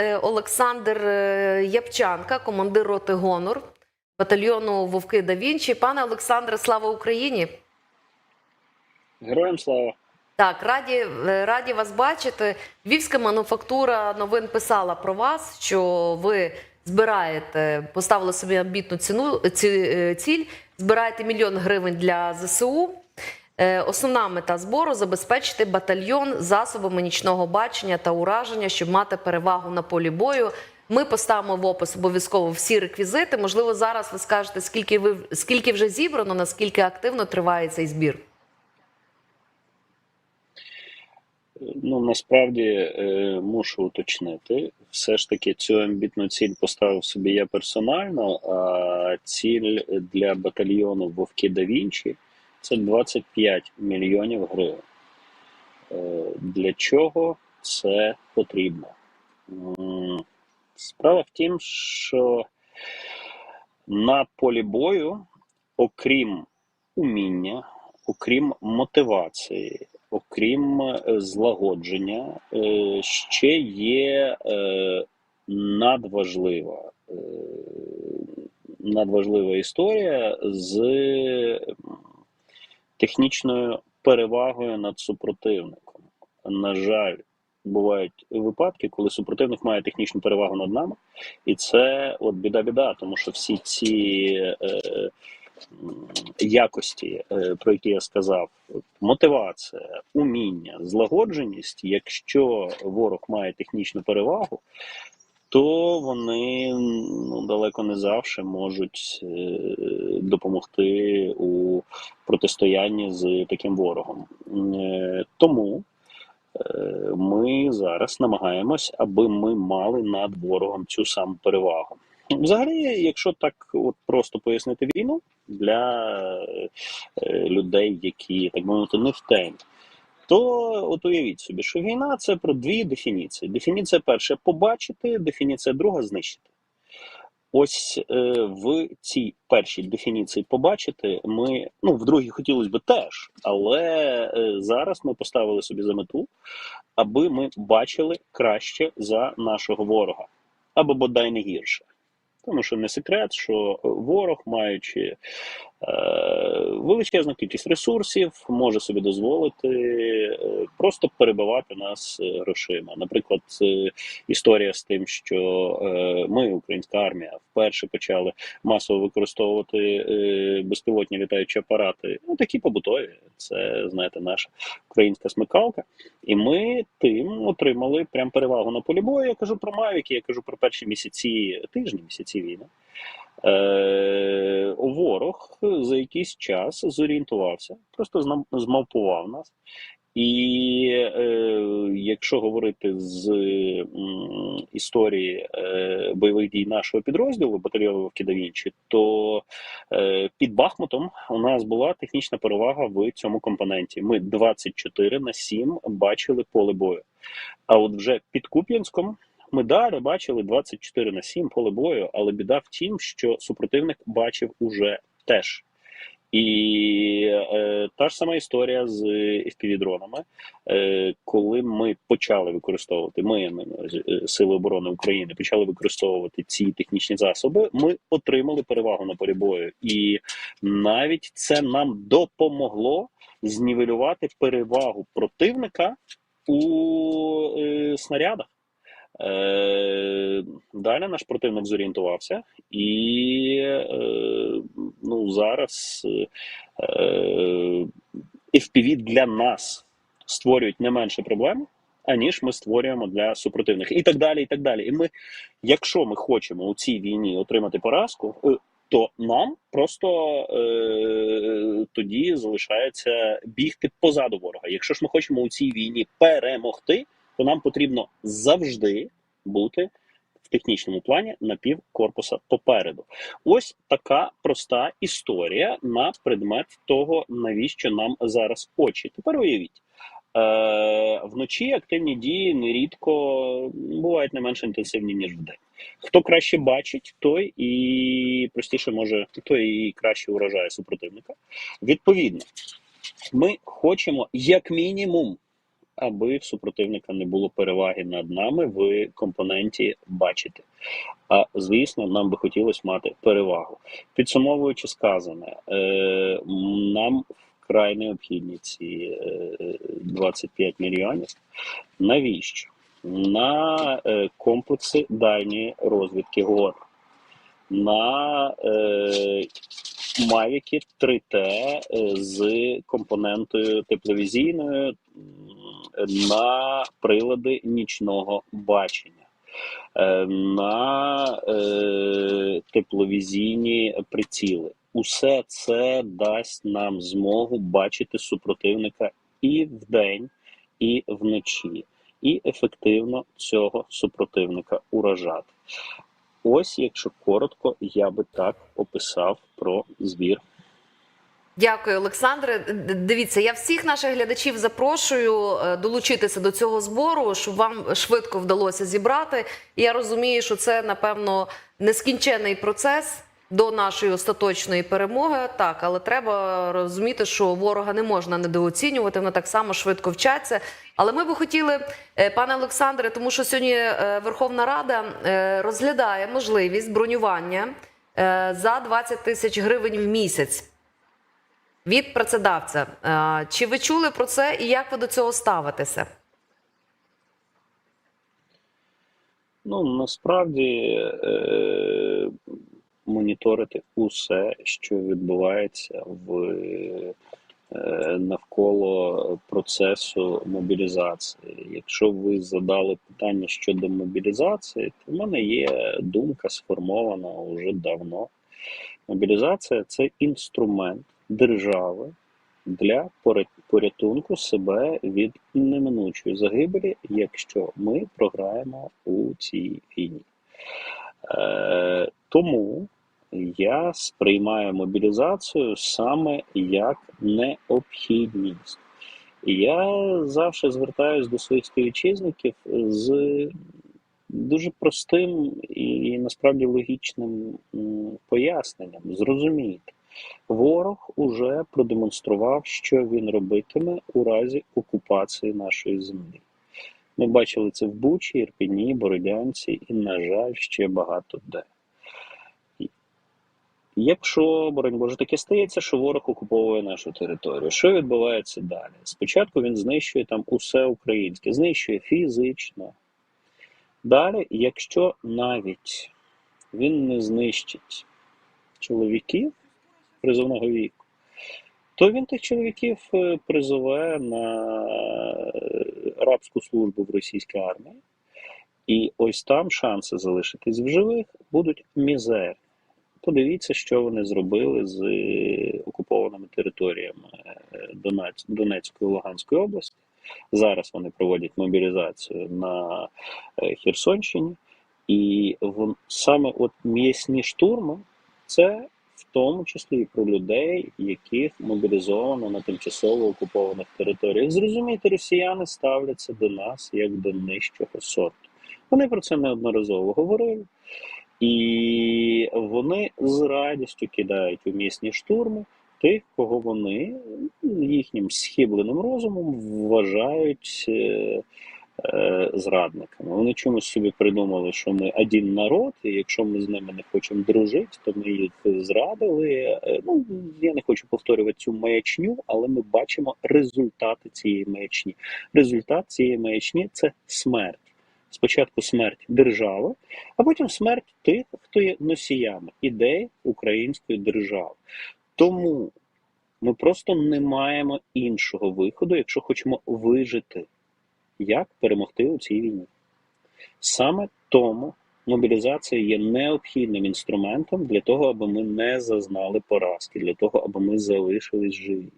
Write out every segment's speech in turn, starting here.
е, Олександр е, Япчанка, командир роти Гонор батальйону Вовки да Вінчі. Пане Олександре, слава Україні! Героям слава. Так, раді, е, раді вас бачити. Львівська мануфактура новин писала про вас, що ви збираєте, поставили собі амбітну ціну ці, е, ціль, збираєте мільйон гривень для ЗСУ. Е, Основна мета збору забезпечити батальйон засобами нічного бачення та ураження, щоб мати перевагу на полі бою. Ми поставимо в опис обов'язково всі реквізити. Можливо, зараз ви скажете, скільки ви скільки вже зібрано, наскільки активно триває цей збір. Ну насправді е, мушу уточнити. Все ж таки цю амбітну ціль поставив собі я персонально. А ціль для батальйону Вовки да Вінчі це 25 мільйонів гривень. Е, Для чого це потрібно? Справа в тім, що на полі бою, окрім уміння, окрім мотивації, окрім е, злагодження, е, ще є надважлива, надважлива історія з технічною перевагою над супротивником. На жаль, бувають випадки, коли супротивник має технічну перевагу над нами, і це от біда-біда, тому що всі ці е, якості, е, про які я сказав, мотивація, уміння, злагодженість, якщо ворог має технічну перевагу, то вони ну, далеко не завжди можуть е, допомогти у протистоянні з таким ворогом. Е, Тому е, ми зараз намагаємось, аби ми мали над ворогом цю саму перевагу. Взагалі, якщо так от просто пояснити війну для людей, які так мовити не в темі, то от уявіть собі, що війна це про дві дефініції. Дефініція перша побачити, дефініція друга знищити. Ось е, в цій першій дефініції побачити ми, ну в другій хотілося б теж, але е, зараз ми поставили собі за мету, аби ми бачили краще за нашого ворога, або бодай не гірше. Тому що не секрет, що ворог, маючи е, величезну кількість ресурсів, може собі дозволити е, просто перебивати нас е, грошима. Наприклад, е, історія з тим, що е, ми, українська армія, вперше почали масово використовувати е, безпілотні літаючі апарати. Ну такі побутові. Це знаєте, наша українська смикалка. І ми тим отримали прям перевагу на полі бою. Я кажу про Мавіки, я кажу про перші місяці, тижні, місяці війни. Е, ворог за якийсь час зорієнтувався, просто змавпував нас. І е, якщо говорити з м, історії е, бойових дій нашого підрозділу батальйону Вовки да Вінчі, то е, під Бахмутом у нас була технічна перевага в цьому компоненті. Ми 24 на 7 бачили поле бою. А от вже під Куп'янськом ми далі бачили 24 на 7 поле бою, але біда в тім, що супротивник бачив уже теж. І е, та ж сама історія з FPV-дронами. Е, коли ми почали використовувати, ми е, Сили оборони України почали використовувати ці технічні засоби, ми отримали перевагу на полі бою. І навіть це нам допомогло знівелювати перевагу противника у е, снарядах. Е, далі наш противник зорієнтувався, і е, ну, зараз е, FPV для нас створюють не менше проблем, аніж ми створюємо для супротивних. І так далі. І так далі. І ми, якщо ми хочемо у цій війні отримати поразку, то нам просто е, тоді залишається бігти позаду ворога. Якщо ж ми хочемо у цій війні перемогти, то нам потрібно завжди бути в технічному плані на пів корпуса попереду. Ось така проста історія на предмет того, навіщо нам зараз очі. Тепер уявіть. Е, вночі активні дії нерідко бувають не менш інтенсивні, ніж вдень. Хто краще бачить, той і простіше може, той і краще уражає супротивника. Відповідно, ми хочемо як мінімум аби в супротивника не було переваги над нами в компоненті бачити. А звісно, нам би хотілося мати перевагу. Підсумовуючи сказане, е, нам вкрай необхідні ці е, 25 мільйонів. Навіщо? На е, комплекси дальньої розвідки гор, на е, Мавіки 3T е, з компонентою тепловізійною на прилади нічного бачення, е, на е, тепловізійні приціли. Усе це дасть нам змогу бачити супротивника і вдень, і вночі, і ефективно цього супротивника уражати. Ось, якщо коротко, я би так описав про збір. Дякую, Олександре. Дивіться, я всіх наших глядачів запрошую е, долучитися до цього збору, щоб вам швидко вдалося зібрати. Я розумію, що це напевно нескінчений процес до нашої остаточної перемоги. Так, але треба розуміти, що ворога не можна недооцінювати. Вони так само швидко вчаться. Але ми би хотіли, е, пане Олександре, тому що сьогодні е, Верховна Рада е, розглядає можливість бронювання за 20 тисяч гривень в місяць від працедавця. Чи ви чули про це і як ви до цього ставитеся? Ну насправді моніторити усе, що відбувається в е, навколо процесу мобілізації. Якщо ви задали питання щодо мобілізації, то в мене є думка сформована вже давно. Мобілізація це інструмент держави для порятунку себе від неминучої загибелі, якщо ми програємо у цій війні. Е, тому я сприймаю мобілізацію саме як необхідність. Я завжди звертаюся до своїх співвітчизників з дуже простим і насправді логічним поясненням. Зрозумійте, ворог уже продемонстрував, що він робитиме у разі окупації нашої землі. Ми бачили це в Бучі, Ірпіні, Бородянці і, на жаль, ще багато де. Якщо, боронь Боже, таке стається, що ворог окуповує нашу територію, що відбувається далі? Спочатку він знищує там усе українське, знищує фізично. Далі, якщо навіть він не знищить чоловіків призовного віку, то він тих чоловіків е, призове на е, рабську службу в російській армії. І ось там шанси залишитись в живих будуть мізерні. Подивіться, що вони зробили з е, окупованими територіями е, Донецької і Луганської області. Зараз вони проводять мобілізацію на е, Херсонщині, і саме от м'ясні штурми це в тому числі і про людей, яких мобілізовано на тимчасово окупованих територіях. Зрозумійте, росіяни ставляться до нас як до нижчого сорту. Вони про це неодноразово говорили. І вони з радістю кидають у місні штурми тих, кого вони їхнім схибленим розумом вважають е, е, зрадниками. Вони чомусь собі придумали, що ми один народ, і якщо ми з ними не хочемо дружити, то ми їх зрадили. Е, Ну я не хочу повторювати цю маячню, але ми бачимо результати цієї маячні. Результат цієї маячні це смерть. Спочатку смерть держави, а потім смерть тих, хто є носіями ідеї української держави. Тому ми просто не маємо іншого виходу, якщо хочемо вижити, як перемогти у цій війні. Саме тому мобілізація є необхідним інструментом для того, аби ми не зазнали поразки, для того, аби ми залишились живі.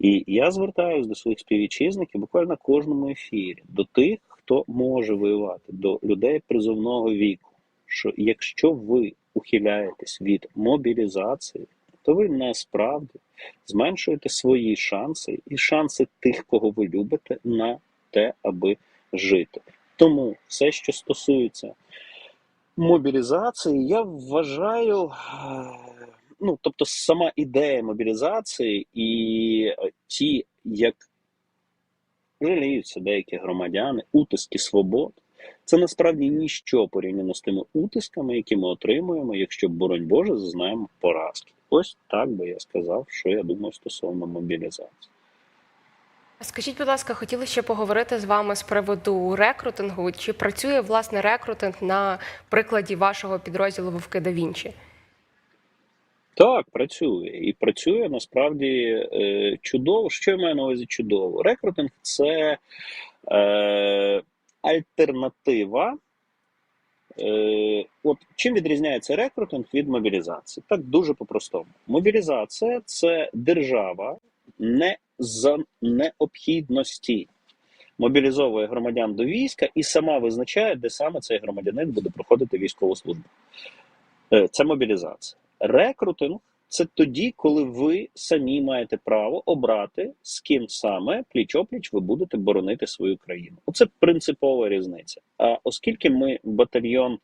І я звертаюся до своїх співвітчизників буквально на кожному ефірі, до тих, хто може воювати, до людей призовного віку. Що якщо ви ухиляєтесь від мобілізації, то ви насправді зменшуєте свої шанси і шанси тих, кого ви любите, на те, аби жити. Тому все, що стосується мобілізації, я вважаю, ну тобто, сама ідея мобілізації і ті, як жаліються деякі громадяни, утиски свобод. Це насправді ніщо порівняно з тими утисками, які ми отримуємо, якщо, боронь Боже, зазнаємо поразки. Ось так би я сказав, що я думаю стосовно мобілізації. Скажіть, будь ласка, хотіли ще поговорити з вами з приводу рекрутингу. Чи працює власне рекрутинг на прикладі вашого підрозділу Вовки да Вінчі? Так, працює. І працює насправді е, чудово. Що я маю на увазі чудово? Рекрутинг це е, альтернатива. Е, от чим відрізняється рекрутинг від мобілізації? Так дуже по-простому. Мобілізація це держава не за необхідності. Мобілізовує громадян до війська і сама визначає, де саме цей громадянин буде проходити військову службу. Е, Це мобілізація. Рекрутинг це тоді, коли ви самі маєте право обрати, з ким саме пліч-опліч ви будете боронити свою країну. Оце принципова різниця. А оскільки ми батальйон е,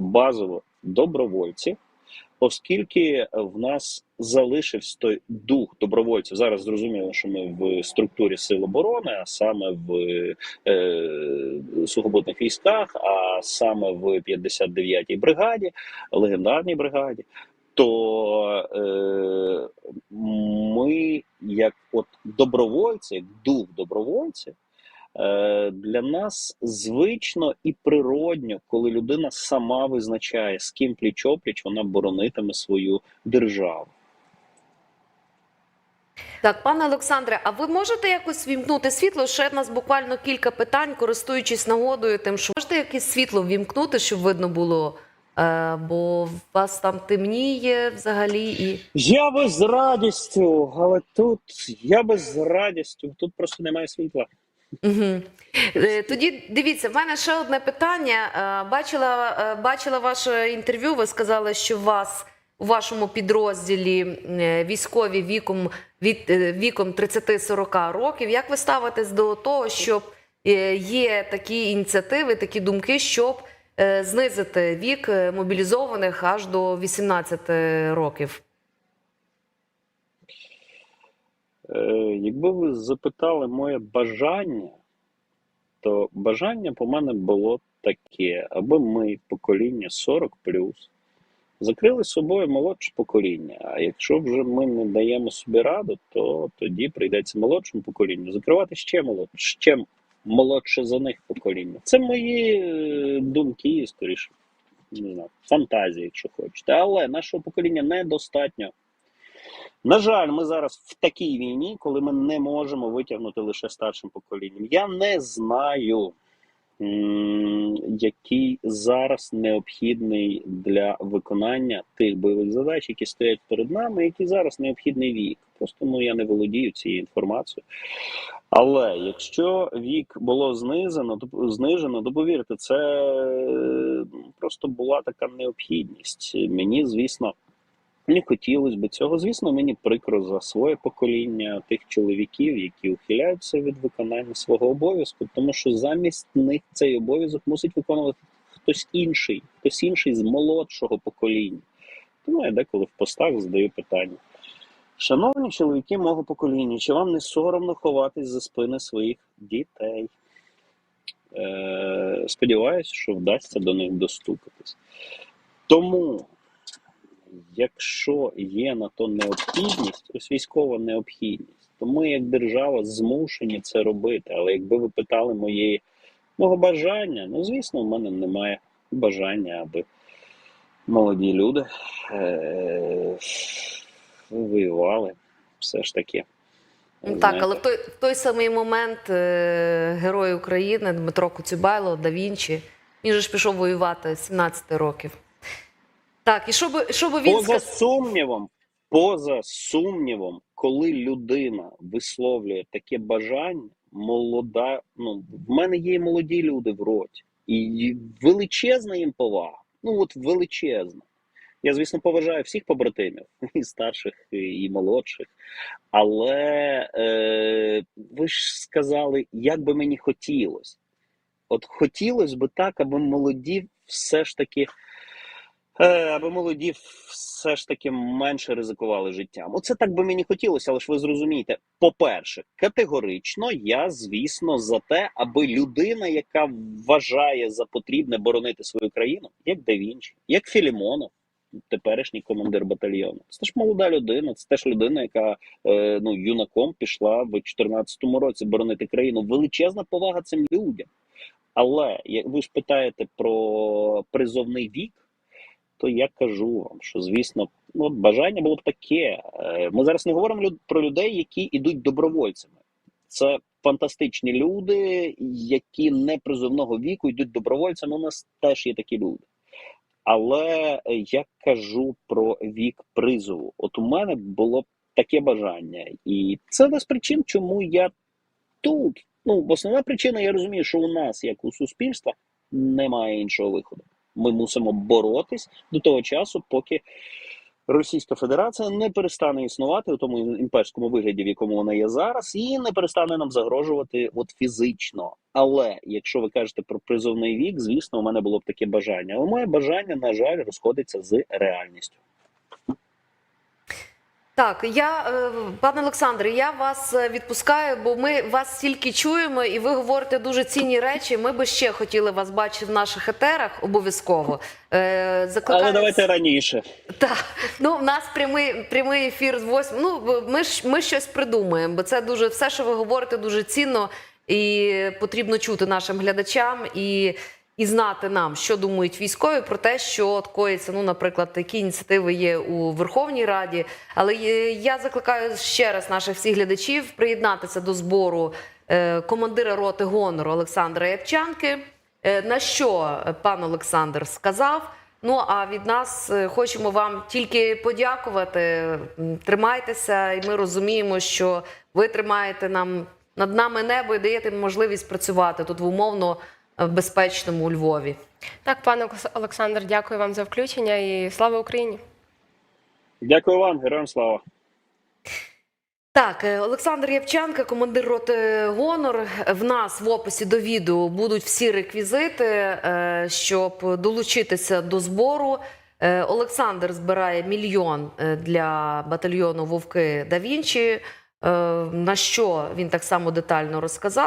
базово добровольців, оскільки в нас залишився той дух добровольців, зараз зрозуміло, що ми в структурі сил оборони, а саме в е, сухопутних військах, а саме в 59-й бригаді, легендарній бригаді то е, ми, як от добровольці, як дух добровольців, е, для нас звично і природньо, коли людина сама визначає, з ким пліч-опліч вона боронитиме свою державу. Так, пане Олександре, а ви можете якось вімкнути світло? Ще в нас буквально кілька питань, користуючись нагодою, тим, що можете якесь світло вімкнути, щоб видно було, бо в вас там темніє взагалі і. Я би з радістю, але тут я би з радістю, тут просто немає світла. Угу. Тоді дивіться, в мене ще одне питання. Е, Бачила, е, бачила ваше інтерв'ю. Ви сказали, що вас у вашому підрозділі е, військові віком від е, віком 30-40 років. Як ви ставитесь до того, щоб е, є такі ініціативи, такі думки, щоб е, знизити вік е, мобілізованих аж до 18 років? Е, якби ви запитали моє бажання, то бажання по мене було таке, аби ми, покоління 40 закрили собою молодше покоління. А якщо вже ми не даємо собі раду, то тоді прийдеться молодшому поколінню закривати ще молодше, ще молодше за них покоління. Це мої е, думки, скоріше, не знаю, фантазії, якщо хочете. Але нашого покоління недостатньо. На жаль, ми зараз в такій війні, коли ми не можемо витягнути лише старшим поколінням. Я не знаю, який зараз необхідний для виконання тих бойових задач, які стоять перед нами, який зараз необхідний вік. Просто ну, я не володію цією інформацією. Але якщо вік було знизено, то знижено, то повірте, це е, просто була така необхідність. Мені, звісно. Не хотілося б цього. Звісно, мені прикро за своє покоління тих чоловіків, які ухиляються від виконання свого обов'язку, тому що замість них цей обов'язок мусить виконувати хтось інший, хтось інший з молодшого покоління. Тому я деколи в постах задаю питання. Шановні чоловіки мого покоління, чи вам не соромно ховатись за спини своїх дітей? Е, сподіваюся, що вдасться до них достукатись. Тому якщо є на то необхідність, ось військова необхідність, то ми як держава змушені це робити. Але якби ви питали моєї мого бажання, ну звісно, в мене немає бажання, аби молоді люди е- воювали. Все ж таки. Так, але в той, в той самий момент е, герой України Дмитро Куцюбайло, да Вінчі, він же ж пішов воювати 17 років. Так, і що би, що би він поза сказав? сумнівом, поза сумнівом, коли людина висловлює таке бажання, молода, ну в мене є і молоді люди в роті, і величезна їм повага. Ну от величезна. Я, звісно, поважаю всіх побратимів, і старших, і молодших. Але е, ви ж сказали, як би мені хотілося. От хотілося б так, аби молоді все ж таки аби молоді все ж таки менше ризикували життям. Оце так би мені хотілося, але ж ви зрозумієте. По-перше, категорично я, звісно, за те, аби людина, яка вважає за потрібне боронити свою країну, як Да Вінчі, як Філімонов, теперішній командир батальйону. Це теж молода людина, це теж людина, яка е, ну, юнаком пішла в 2014 році боронити країну. Величезна повага цим людям. Але як ви ж питаєте про призовний вік, то я кажу вам, що звісно, ну бажання було б таке. Е, Ми зараз не говоримо про людей, які йдуть добровольцями. Це фантастичні люди, які не призовного віку йдуть добровольцями. У нас теж є такі люди. Але я кажу про вік призову. От у мене було б таке бажання, і це одна з причин, чому я тут. Ну, основна причина, я розумію, що у нас, як у суспільства, немає іншого виходу. Ми мусимо боротись до того часу, поки Російська Федерація не перестане існувати у тому імперському вигляді, в якому вона є зараз, і не перестане нам загрожувати от фізично. Але якщо ви кажете про призовний вік, звісно, у мене було б таке бажання. Але моє бажання, на жаль, розходиться з реальністю. Так, я, е, пане Олександре, я вас е, відпускаю, бо ми вас тільки чуємо, і ви говорите дуже цінні речі. Ми би ще хотіли вас бачити в наших етерах обов'язково. Е, закликаю- Але давайте раніше. Так, ну в нас прямий прямий ефір з 8. Ну ми ж ми щось придумаємо, бо це дуже все, що ви говорите, дуже цінно і потрібно чути нашим глядачам і, і знати нам, що думають військові про те, що коїться, ну, наприклад, такі ініціативи є у Верховній Раді. Але е, я закликаю ще раз наших всіх глядачів приєднатися до збору е, командира роти гонору Олександра Ябчанки. Е, На що пан Олександр сказав? Ну а від нас хочемо вам тільки подякувати. Тримайтеся, і ми розуміємо, що ви тримаєте нам над нами небо і даєте можливість працювати тут в умовно е, безпечному Львові. Так, пане Олександр, дякую вам за включення і слава Україні. Дякую вам, героям слава. Так, е, Олександр Ябчанка, командир роти Гонор. В нас в описі до відео будуть всі реквізити, е, щоб долучитися до збору. Олександр збирає мільйон для батальйону Вовки да Вінчі. е, На що він так само детально розказав.